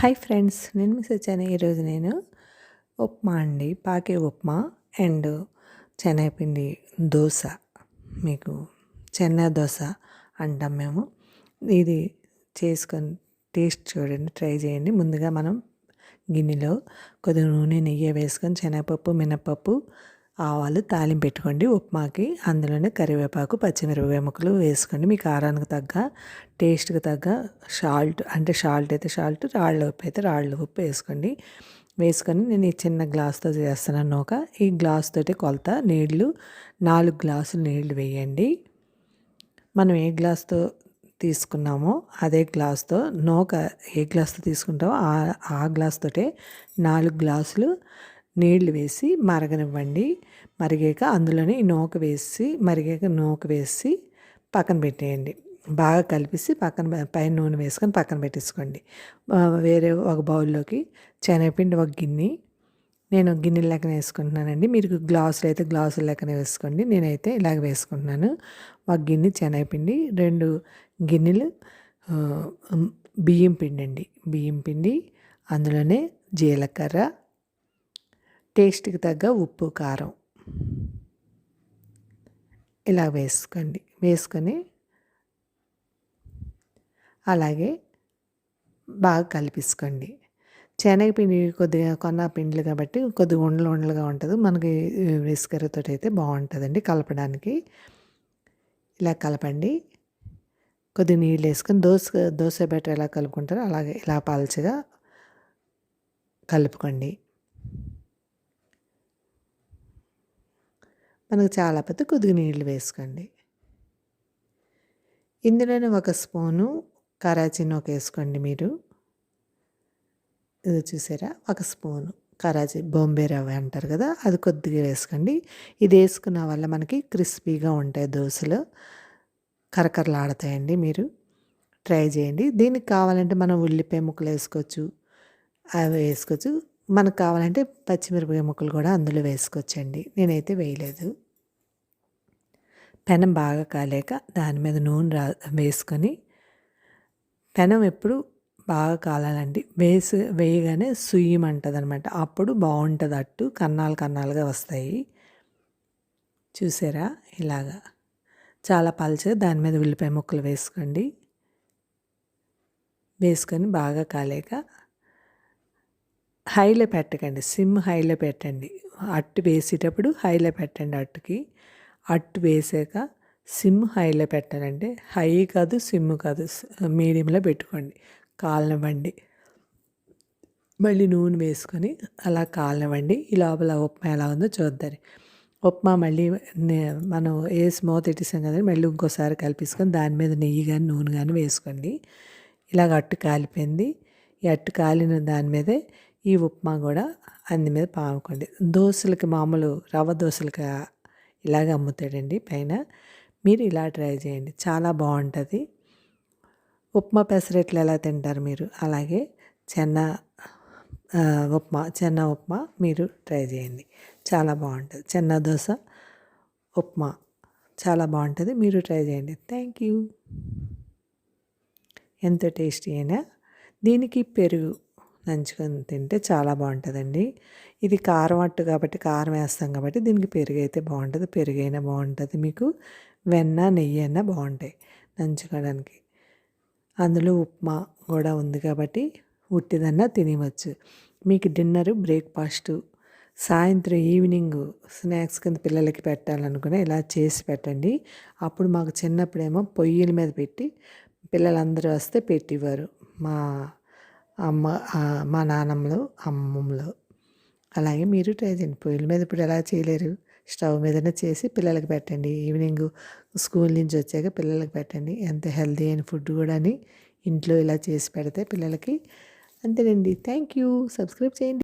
Hi friends నేను miss వచ్చాను. ఈరోజు నేను ఉప్మా అండి. పాకే ఉప్మా అండ్ శనగపిండి దోశ. మీకు చెన్న దోశ అంటాం మేము. ఇది చేసుకొని టేస్ట్ చూడండి ట్రై చేయండి. ముందుగా మనం గిన్నెలో కొద్దిగా నూనె నెయ్యి వేసుకొని శనగపప్పు మినపప్పు ఆవాలు తాలింపు పెట్టుకోండి. ఉప్మాకి అందులోనే కరివేపాకు పచ్చిమిరపకాయ ముక్కలు వేసుకోండి. మీ కారానికి తగ్గ టేస్ట్కి తగ్గ సాల్ట్ అంటే సాల్ట్ అయితే సాల్ట్ రాళ్ళ ఉప్పు అయితే రాళ్ళ ఉప్పు వేసుకోండి. వేసుకొని నేను ఈ చిన్న గ్లాస్తో చేస్తున్నాను నూక ఈ గ్లాస్ తోటి కొలత నీళ్ళు నాలుగు గ్లాసులు నీళ్ళు వేయండి. మనం ఏ గ్లాస్తో తీసుకున్నామో అదే గ్లాస్తో నూక ఏ గ్లాస్తో తీసుకుంటామో ఆ గ్లాస్ తోటే నాలుగు గ్లాసులు నీళ్ళు వేసి మరగనివ్వండి. మరిగాక అందులోనే ఈ నూక వేసి మరిగాక నూక వేసి పక్కన పెట్టేయండి. బాగా కలిపేసి పక్కన పైన నూనె వేసుకొని పక్కన పెట్టేసుకోండి. వేరే ఒక బౌల్లోకి శనగపిండి ఒక గిన్నె. నేను గిన్నె లెక్కన వేసుకుంటున్నానండి. మీరు గ్లాసులు అయితే గ్లాసుల లెక్కన వేసుకోండి. నేనైతే ఇలాగ వేసుకుంటున్నాను. ఒక గిన్నె శనగపిండి రెండు గిన్నెలు బియ్యం పిండి అండి బియ్యం పిండి అందులోనే జీలకర్ర టేస్ట్కి తగ్గ ఉప్పు కారం. ఇలా వేసుకోండి. వేసుకొని అలాగే బాగా కలిపేసుకోండి. శనగపిండి కొద్దిగా కొన్న పిండిలు కాబట్టి కొద్దిగా ఉండలు ఉండలుగా ఉంటుంది. మనకి విస్కరతో అయితే బాగుంటుందండి కలపడానికి. ఇలా కలపండి. కొద్ది నీళ్ళు వేసుకొని దోశ దోశ బెటర్ ఎలా కలుపుకుంటారో అలాగే ఇలా పాల్చగా కలుపుకోండి. మనకు చాలా పెద్ద కొద్దిగా నీళ్ళు వేసుకోండి. ఇందులోనే ఒక స్పూను కరాచీ నూక వేసుకోండి మీరు. ఇది చూసారా? ఒక స్పూను కరాచీ బొంబే రవ్వ అంటారు కదా అది కొద్దిగా వేసుకోండి. ఇది వేసుకున్న వల్ల మనకి క్రిస్పీగా ఉంటాయి దోశలు. కరకరలాడతాయండి మీరు. ట్రై చేయండి. దీనికి కావాలంటే మనం ఉల్లిపాయ ముక్కలు వేసుకోవచ్చు. అవి వేసుకోవచ్చు. మనకు కావాలంటే పచ్చిమిరపకాయ ముక్కలు కూడా అందులో వేసుకోవచ్చండి. నేనైతే వేయలేదు. పెనం బాగా కాలేక దాని మీద నూనె రా వేసుకొని పెనం ఎప్పుడు బాగా కాలాలండి. వేసి వేయగానే సుయ్యమంటుంది అనమాట అప్పుడు బాగుంటుంది అట్టు కన్నాలు కన్నాలుగా వస్తాయి. చూసారా? ఇలాగా. చాలా పలచగా దాని మీద ఉల్లిపాయ ముక్కలు వేసుకోండి. వేసుకొని బాగా కాలేక హైలో పెట్టకండి. సిమ్ హైలో పెట్టండి. అట్టు వేసేటప్పుడు హైలో పెట్టండి అట్టుకి. అట్టు వేసాక సిమ్ హైలో పెట్టాలంటే హై కాదు సిమ్ కాదు మీడియంలో పెట్టుకోండి. కాలనివ్వండి మళ్ళీ నూనె వేసుకొని అలా కాలనివ్వండి ఈ లోపల ఉప్మా ఎలా ఉందో చూద్దాం. ఉప్మా మళ్ళీ మనం వేసి మూత పెట్టేసాం కదా మళ్ళీ ఇంకోసారి కలిపేసుకొని దాని మీద నెయ్యి కానీ నూనె కానీ వేసుకోండి. ఇలాగ అట్టు కాలిపోయింది. ఈ అట్టు కాలిన దాని మీదే ఈ ఉప్మా కూడా అన్ని మీద పాముకోండి దోశలకి మామూలు రవ్వ దోశలకి ఇలాగ అమ్ముతాడండి పైన. మీరు ఇలా ట్రై చేయండి. చాలా బాగుంటుంది. ఉప్మా పెసరెట్లు ఎలా తింటారు మీరు? అలాగే చెన్న ఉప్మా చెన్న ఉప్మా మీరు ట్రై చేయండి. చాలా బాగుంటుంది. చెన్న దోశ ఉప్మా చాలా బాగుంటుంది. మీరు ట్రై చేయండి. Thank you. ఎంతో టేస్టీ అయినా దీనికి పెరుగు నంచుకొని తింటే చాలా బాగుంటుందండి. ఇది కారం అట్టు కాబట్టి కారం వేస్తాం కాబట్టి దీనికి పెరుగు అయితే బాగుంటుంది. పెరుగు అయినా బాగుంటుంది మీకు. వెన్న నెయ్యి అయినా బాగుంటాయి నంచుకోవడానికి. అందులో ఉప్మా కూడా ఉంది కాబట్టి ఉట్టిదన్నా తినవచ్చు మీకు డిన్నర్ బ్రేక్ఫాస్ట్ సాయంత్రం ఈవినింగ్ స్నాక్స్ కింద పిల్లలకి పెట్టాలనుకునే ఇలా చేసి పెట్టండి. అప్పుడు మాకు చిన్నప్పుడేమో పొయ్యిల మీద పెట్టి పిల్లలందరూ వస్తే పెట్టేవారు. మా అమ్మ మా నాన్నమ్మలు అమ్మమ్మలు. అలాగే మీరు ట్రై చేయండి. పొయ్యిల మీద ఇప్పుడు ఎలా చేయలేరు? స్టవ్ మీదనే చేసి పిల్లలకి పెట్టండి. ఈవినింగ్ స్కూల్ నుంచి వచ్చాక పిల్లలకి పెట్టండి. ఎంత హెల్దీ అయిన ఫుడ్ కూడా ఇంట్లో ఇలా చేసి పెడితే పిల్లలకి అంతేనండి. Thank you. సబ్స్క్రైబ్ చేయండి.